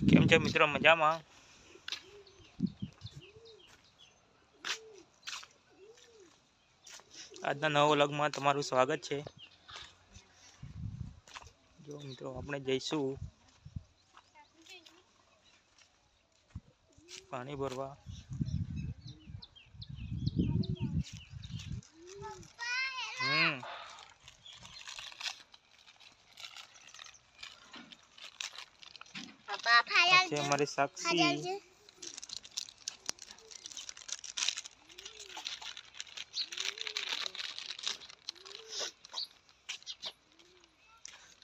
કેમ છે મિત્રો મજામાં આજના નવો વ્લોગમાં તમારું સ્વાગત છે. જો મિત્રો આપણે જઈશું. પાણી ભરવા હમ પપ્પા આ ફાયર છે અમારી સાક્ષી.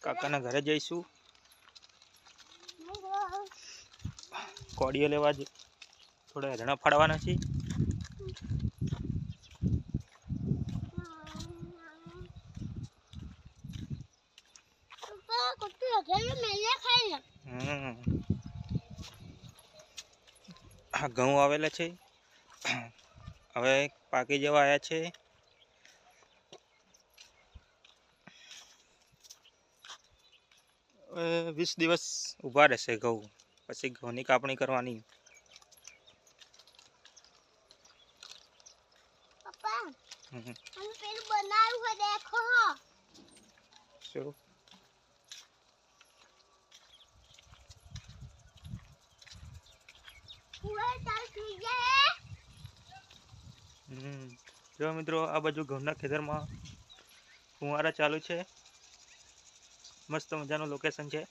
કાકાના ઘરે જઈશું. કોડીઓ લેવા જ થોડા હરણા ફાડવાના છે. હમ. આ ઘઉં આવેલા છે. હવે પાકી જવા આવ્યા છે. વીસ દિવસ ઊભા રહેશે ઘઉં. પછી ઘઉંની કાપણી કરવાની. પપ્પા. પેલું બનાવ્યું દેખો શું પૂરા ચાલ થઈ જાય હમ જો મિત્રો, આ બાજુ ઘઉંના ખેતરમાં ફુવારા ચાલુ છે. મસ્ત મજાનું લોકેશન છે.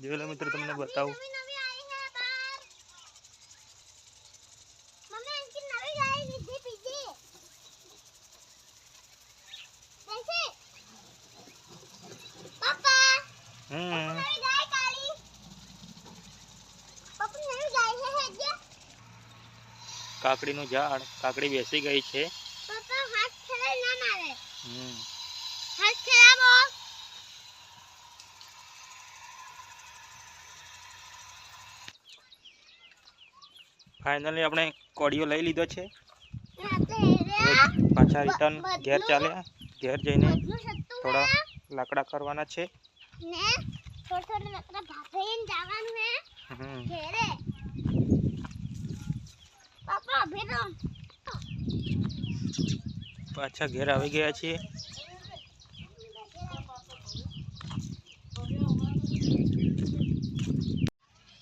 જોઈ લો મિત્રો, તમને બતાવું નવી નવી આવી હે બાર મમ્મી એનકી નવી ગાય લીધી પીધી દેખી પપ્પા હમ નવી ગાય કાળી પપ્પા નવી ગાય હે હેજે કાકડીનું ઝાડ કાકડી બેસી ગઈ છે. ફાઇનલી આપણે કોડિયો લઈ લીધો છે. પાછા રિટર્ન ઘેર ચાલ્યા ઘેર જઈને થોડા લાકડા કરવાના છે. ને થોડા થોડા લાકડા ભાગીને જવાનું હે હમ. ઘેરે. પાછા ઘેર આવી ગયા છીએ.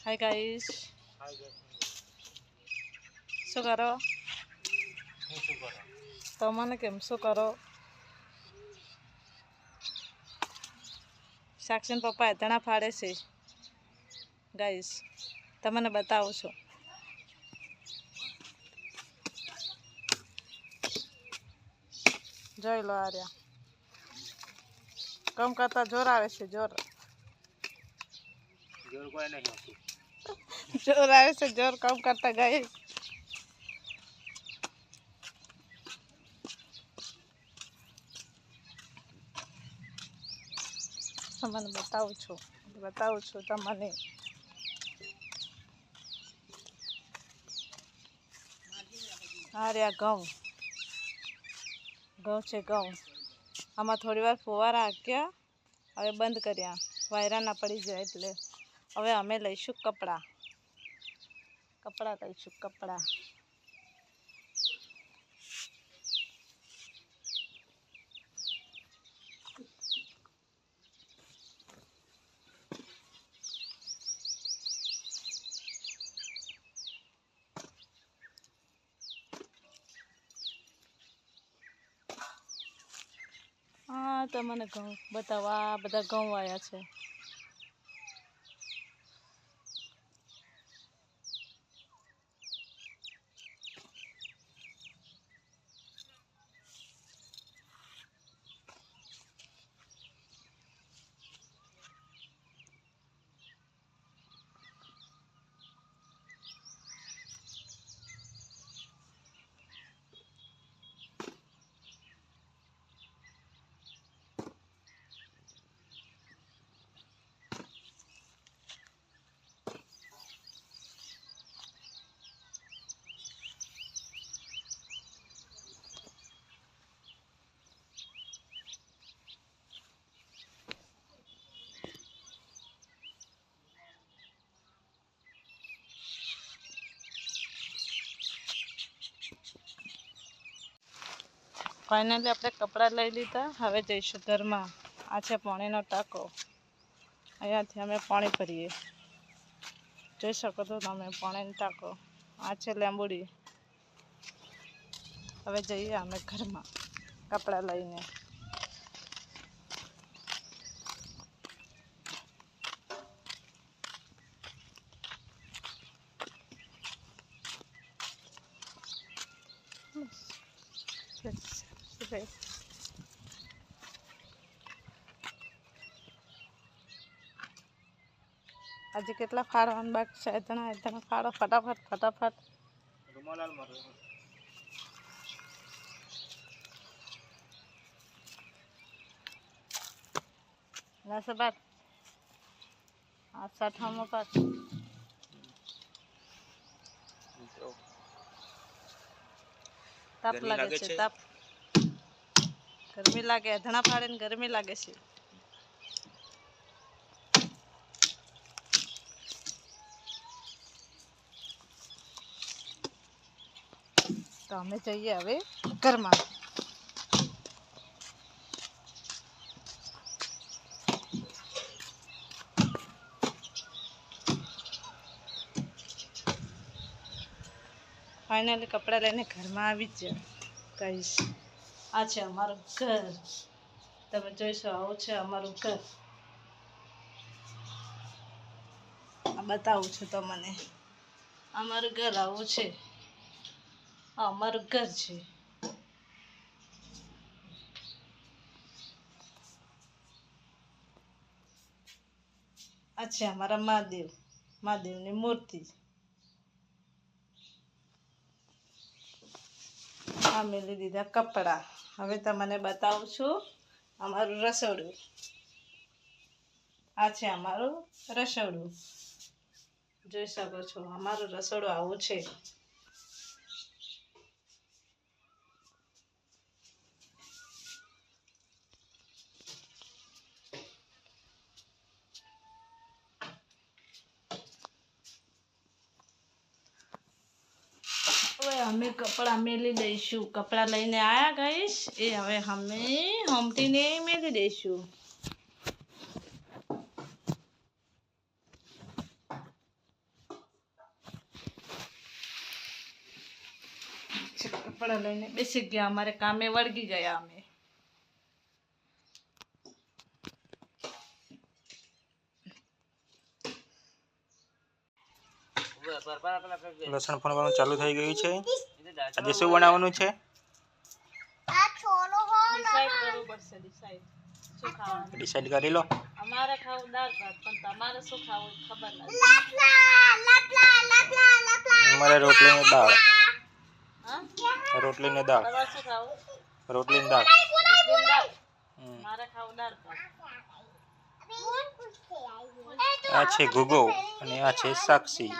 હાય ગાઈસ શું કરો? તમને કેમ? શું કરો? સાક્ષીન પપ્પા એતણા ફાડે છે. ગાઈસ તમને બતાવું છું. જોઈ લો આર્યા. કમ કરતા જોર આવે છે જોર. જોર કોઈ નહીં આવતું. જોર આવે છે જોર કમ કરતા ગઈ તમને બતાવું છું બતાવું છું તમને. આર્યા ઘઉં ઘઉં છે, ઘઉં. આમાં થોડી વાર ફુવારા આંક્યા હવે બંધ કર્યા. વાયરા ના પડી જાય એટલે. હવે અમે લઈશું કપડાં. કપડાં લઈશું, કપડાં. હા મને ઘઉં બતાવવા બધા ઘઉં આવ્યા છે. ફાઇનલી આપણે કપડાં લઈ લીધા. હવે જઈશું ઘરમાં. આ છે પાણીનો ટાંકો. અહીંયાથી અમે પાણી ભરીએ. જોઈ શકો છો તમે પાણીનો ટાંકો. આ છે લીંબુડી. હવે જઈએ અમે ઘરમાં કપડાં લઈને. આજે કેટલા ફાડવાના બાકી છે એતણા એતણા ફાળો ફટાફટ ફટાફટ. રૂમાલાલ મારો નસો બાર આ સાઠામાં પાસ તાપ લાગે છે છે? તાપ. ગરમી લાગે અધણા ફાડે ને ગરમી લાગે છે. તો અમે જઈએ હવે ઘરમાં. ફાઇનલી કપડાં લઈને ઘરમાં આવી જ કહીશ આ છે અમારું ઘર. તમે જોઈશો, આવું છે અમારું ઘર. બતાવું છું તમને. અમારું ઘર આવું છે. અમારું ઘર છે. આ અમારા મહાદેવ. મહાદેવની મૂર્તિ. અમે મેલી દીધા કપડાં. હવે તમને બતાવું છું અમારું રસોડું. આ છે અમારું રસોડું. જોઈ શકો છો, અમારું રસોડું આવું છે હવે અમે કપડાં મેલી દઈશું કપડાં લઈને આયા ગઈશ એ હવે અમે હમટીને મેલી દઈશું કપડાં લઈને બેસી ગયા અમારે કામે વળગી ગયા અમે લસણ ફણવાનું ચાલુ થઈ ગયું છે. આજે શું બનાવવાનું છે? આ છોલો હો ડિસાઈડ કરી લો. અમારે ખાવું દાળ ભાત પણ તમારે શું ખાવું ખબર નથી. લપલા લપલા લપલા લપલા અમારે રોટલી ને દાળ. રોટલી ને દાળ. તમારે શું ખાવું? રોટલી ને દાળ રોટલીની દાળ. મારે ખાવું દાળ ભાત. આ છે ગુગો અને આ છે સાક્ષી.